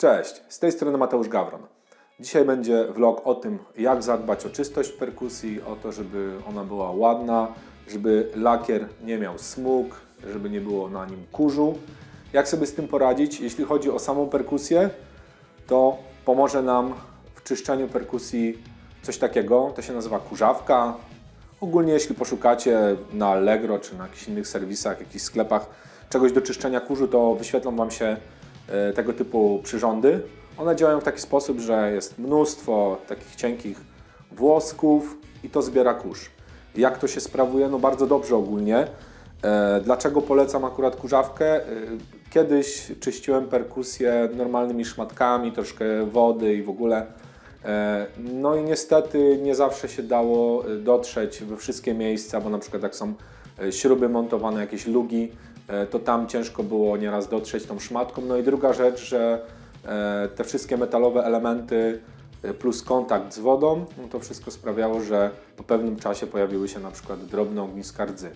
Cześć, z tej strony Mateusz Gawron. Dzisiaj będzie vlog o tym, jak zadbać o czystość perkusji, o to, żeby ona była ładna, żeby lakier nie miał smug, żeby nie było na nim kurzu. Jak sobie z tym poradzić? Jeśli chodzi o samą perkusję, to pomoże nam w czyszczeniu perkusji coś takiego, to się nazywa kurzawka. Ogólnie jeśli poszukacie na Allegro czy na jakichś innych serwisach, jakichś sklepach czegoś do czyszczenia kurzu, to wyświetlą Wam się tego typu przyrządy. One działają w taki sposób, że jest mnóstwo takich cienkich włosków i to zbiera kurz. Jak to się sprawuje? No bardzo dobrze ogólnie. E, Dlaczego polecam akurat kurzawkę? E, Kiedyś czyściłem perkusję normalnymi szmatkami, troszkę wody i w ogóle. E, No i niestety nie zawsze się dało e, dotrzeć we wszystkie miejsca, bo na przykład jak są e, śruby montowane, jakieś lugi, e, to tam ciężko było nieraz dotrzeć tą szmatką. No i druga rzecz, że e, te wszystkie metalowe elementy e, plus kontakt z wodą, no to wszystko sprawiało, że po pewnym czasie pojawiły się na przykład drobne ogniska rdzy.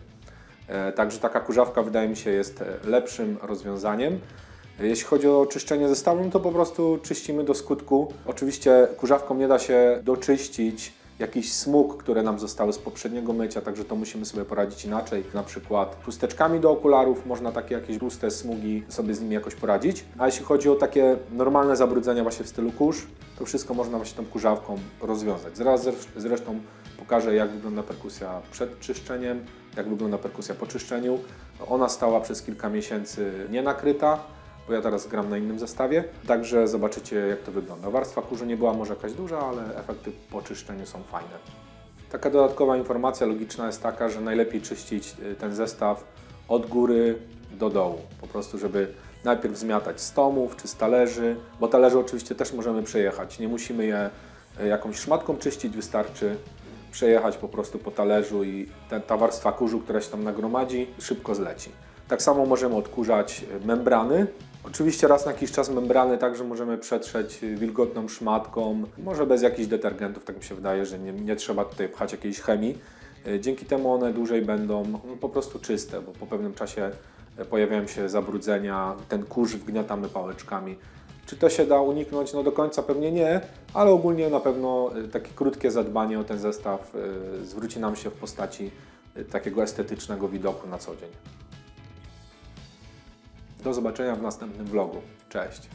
E, Także taka kurzawka wydaje mi się jest e, lepszym rozwiązaniem. E, Jeśli chodzi o czyszczenie zestawu, no to po prostu czyścimy do skutku. Oczywiście kurzawką nie da się doczyścić jakichś smug, które nam zostały z poprzedniego mycia, także to musimy sobie poradzić inaczej. Na przykład chusteczkami do okularów można takie jakieś tłuste smugi sobie z nimi jakoś poradzić. A jeśli chodzi o takie normalne zabrudzenia właśnie w stylu kurz, to wszystko można właśnie tą kurzawką rozwiązać. Zaraz zresz- zresztą pokażę jak wygląda perkusja przed czyszczeniem, jak wygląda perkusja po czyszczeniu. Ona stała przez kilka miesięcy nienakryta, bo ja teraz gram na innym zestawie, także zobaczycie jak to wygląda. Warstwa kurzu nie była może jakaś duża, ale efekty po czyszczeniu są fajne. Taka dodatkowa informacja logiczna jest taka, że najlepiej czyścić y, ten zestaw od góry do dołu. Po prostu, żeby najpierw zmiatać z tomów czy z talerzy, bo talerze oczywiście też możemy przejechać. Nie musimy je y, jakąś szmatką czyścić, wystarczy przejechać po prostu po talerzu i ta, warstwa kurzu, która się tam nagromadzi, szybko zleci. Tak samo możemy odkurzać y, membrany. Oczywiście raz na jakiś czas membrany także możemy przetrzeć wilgotną szmatką, może bez jakichś detergentów, tak mi się wydaje, że nie, nie trzeba tutaj pchać jakiejś chemii. Y, Dzięki temu one dłużej będą no, po prostu czyste, bo po pewnym czasie y, pojawiają się zabrudzenia, ten kurz wgniatamy pałeczkami. Czy to się da uniknąć? No do końca pewnie nie, ale ogólnie na pewno y, takie krótkie zadbanie o ten zestaw zwróci nam się w postaci takiego estetycznego widoku na co dzień. Do zobaczenia w następnym vlogu. Cześć!